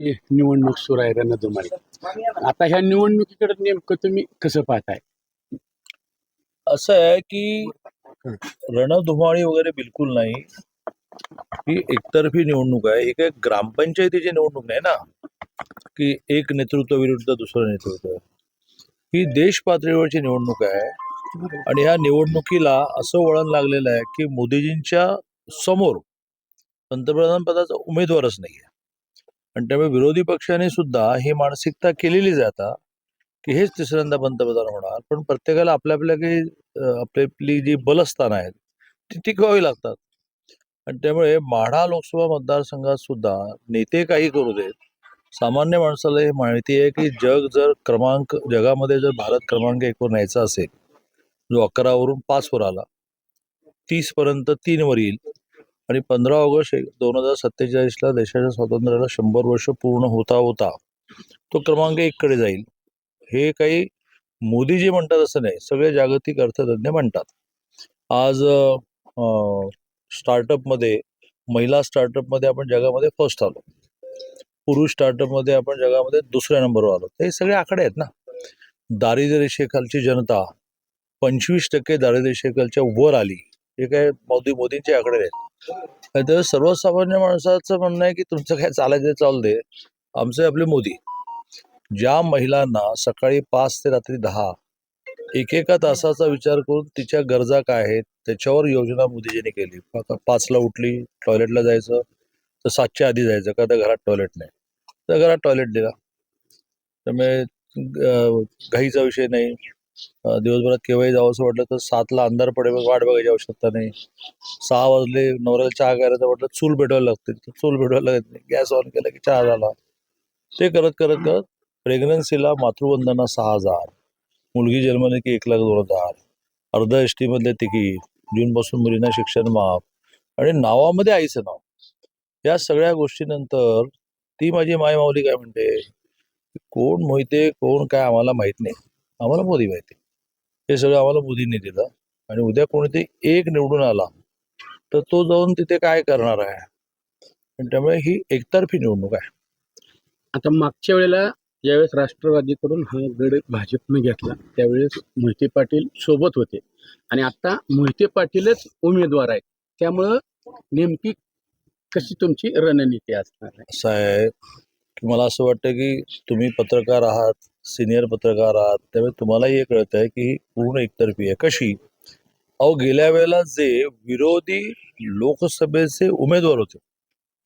ची निवडणूक सुरू आहे रणधुमाळी आता ह्या निवडणुकीकडे नेमकं तुम्ही कसं पाहताय? असं आहे की रणधुमाळी वगैरे बिलकुल नाही. ही एकतर्फी निवडणूक आहे. ही काही ग्रामपंचायतीची निवडणूक नाही ना? की एक नेतृत्व विरुद्ध दुसरं नेतृत्व. ही देश पातळीवरची निवडणूक आहे. आणि ह्या निवडणुकीला असं वळण लागलेलं आहे की मोदीजींच्या समोर पंतप्रधान पदाचा उमेदवारच नाही आहे आणि त्यामुळे विरोधी पक्षाने सुद्धा ही मानसिकता केलेली जाता की हेच तिसऱ्यांदा पंतप्रधान होणार. पण प्रत्येकाला आपल्या आपल्या काही आपली आपली जी बलस्थानं आहेत ती टिकवावी लागतात. आणि त्यामुळे माढा लोकसभा मतदारसंघात सुद्धा नेते काही करू देत. सामान्य माणसाला हे माहिती आहे की जग जर क्रमांक जगामध्ये जर भारत क्रमांक एकवर न्यायचा असेल जो अकरावरून पाचवर आला तीस पर्यंत तीनवर येईल. आणि पंधरा ऑगस्ट दोन हजार सत्तेचाळीसला देशाच्या स्वातंत्र्याला शंभर वर्ष पूर्ण होता होता तो क्रमांक एककडे जाईल. हे काही मोदी जे म्हणतात असं नाही सगळे जागतिक अर्थतज्ञ म्हणतात. आज स्टार्टअपमध्ये महिला स्टार्टअपमध्ये आपण जगामध्ये फर्स्ट आलो. पुरुष स्टार्टअपमध्ये आपण जगामध्ये दुसऱ्या नंबरवर आलो. हे सगळे आकडे आहेत ना. दारिद्र्य रेषेखालची जनता पंचवीस टक्के दारिद्र्यरेषेखालच्या वर आली. हे काय मोदी मोदींचे आकडे आहेत तर सर्वसामान्य माणसाचं म्हणणं आहे की तुमचं काय चालायचं ते चालू दे. आमचे आपले मोदी. ज्या महिलांना सकाळी पाच ते रात्री दहा एकेका तासाचा विचार करून तिच्या गरजा काय आहेत त्याच्यावर योजना मोदीजींनी केली. पाचला उठली टॉयलेटला जायचं तर सातच्या आधी जायचं का तर घरात टॉयलेट नाही. तर घरात टॉयलेट दिला. त्यामुळे घाईचा विषय नाही. दिवसभरात केव्हाही जावं असं वाटलं तर सातला अंधार पडे वाट बघायची आवश्यकता नाही. सहा वाजले नवऱ्याला चहा करायचं म्हटलं चूल भेटवायला लागते. तर चूल भेटवायला लागत नाही. गॅस ऑन केला की चहा झाला. ते करत करत करत प्रेग्नन्सीला मातृवंदना सहा हजार. मुलगी जन्मली की एक लाख दोन हजार. अर्ध एस टीमधले तिकीट जूनपासून मुलींना शिक्षण माफ. आणि नावामध्ये आईचं नाव. या सगळ्या गोष्टीनंतर ती माझी माय माऊली काय म्हणते? कोण मोहिते कोण काय आम्हाला माहीत नाही. आम्हाला मोदी माहिती. हे सगळं आम्हाला मोदींनी दिलं. आणि उद्या कोणीतरी एक निवडून आला तर तो जाऊन तिथे काय करणार आहे? आणि त्यामुळे ही एकतर्फी निवडणूक आहे. आता मागच्या वेळेला ज्यावेळेस राष्ट्रवादीकडून हा गड भाजपने घेतला त्यावेळेस मोहिते पाटील सोबत होते. आणि आता मोहिते पाटीलच उमेदवार आहेत. त्यामुळं नेमकी कशी तुमची रणनीती असणार आहे? आहे की मला असं वाटतं की तुम्ही पत्रकार आहात सिनियर पत्रकार आहात त्यामुळे तुम्हालाही हे कळत आहे की पूर्ण एकतर्फी आहे. कशी? अहो गेल्या वेळेला जे विरोधी लोकसभेचे उमेदवार होते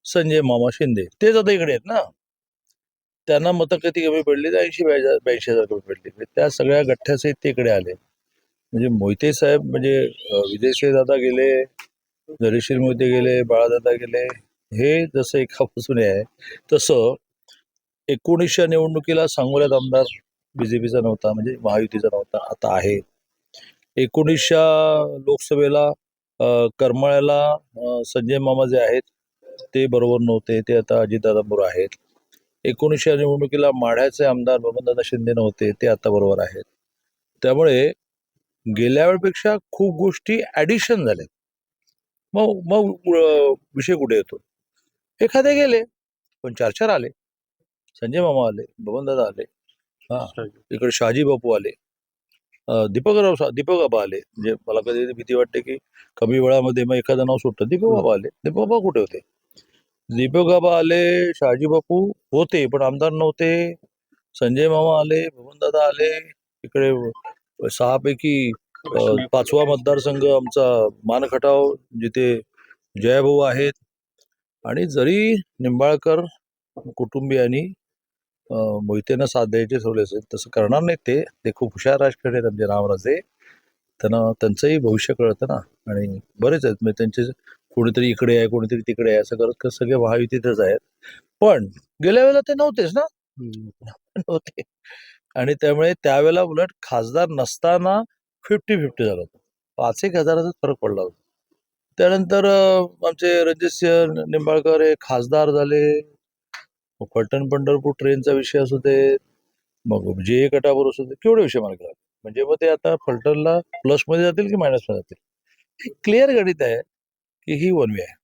संजय मामा शिंदे तेच आता इकडे आहेत ना? त्यांना मतं किती कमी पडली? तर ऐंशी ब्याऐंशी हजार कमी पडली. म्हणजे त्या सगळ्या गठ्ठ्यासहित ते इकडे आले. म्हणजे मोहिते साहेब म्हणजे अं, दादा गेले धैर्यशील मोहिते गेले बाळादादा गेले हे जसं एकापासून आहे तसं एकोणीसच्या निवडणुकीला सांगोल्यात आमदार बीजेपीचा नव्हता म्हणजे महायुतीचा नव्हता आता आहे. एकोणीसच्या लोकसभेला करमाळ्याला संजय मामा जे आहेत ते बरोबर नव्हते ते आता अजितदादांबरोबर आहेत. एकोणीसच्या निवडणुकीला माढ्याचे आमदार बबनदादा शिंदे नव्हते ते आता बरोबर आहेत. त्यामुळे गेल्या वेळेपेक्षा खूप गोष्टी ॲडिशन झाल्यात. मग मग विषय कुठे येतो? एखादे गेले पण चार चार आले. संजय मामा आले बबनदादा आले हा इकडे शहाजी बापू आले दीपकराव दीपक बाबा आले. म्हणजे मला कधी कधी भीती वाटते की कमी वेळामध्ये मग एखादं नाव सुटतं. दीपक बाबा आले. दीपक बाबा कुठे होते? दीपक बाबा आले शहाजी बापू होते पण आमदार नव्हते. संजय मामा आले बबनदादा आले. इकडे सहापैकी पाचवा मतदारसंघ आमचा मानखटाव जिथे जयभाऊ आहेत. आणि जरी निंबाळकर कुटुंबियांनी मोहितेंना साथ द्यायचे ठरवले असेल तसं करणार नाहीत ते. ते खूप हुशार राजकारणी आहेत आमचे रामराजे. त्यांना त्यांचंही भविष्य कळतं ना. आणि बरेच आहेत. म्हणजे त्यांचे कोणीतरी इकडे आहे कोणीतरी तिकडे आहे असं करत करत सगळे महायुतीतच आहेत. पण गेल्या वेळेला ते नव्हतेच ना? नव्हते. आणि त्यामुळे त्यावेळेला उलट खासदार नसताना फिफ्टी फिफ्टी झालं होतं. पाच एक हजाराचा फरक पडला होता. त्यानंतर आमचे रणजितसिंह निंबाळकर हे खासदार झाले. मग फलटण पंढरपूर ट्रेनचा विषय असू दे मग जे गटावर असू दे केवढे विषय मला करा म्हणजे मग ते आता फलटणला प्लसमध्ये जातील की मायनसमध्ये जातील? क्लिअर गणित आहे की ही वन वे आहे.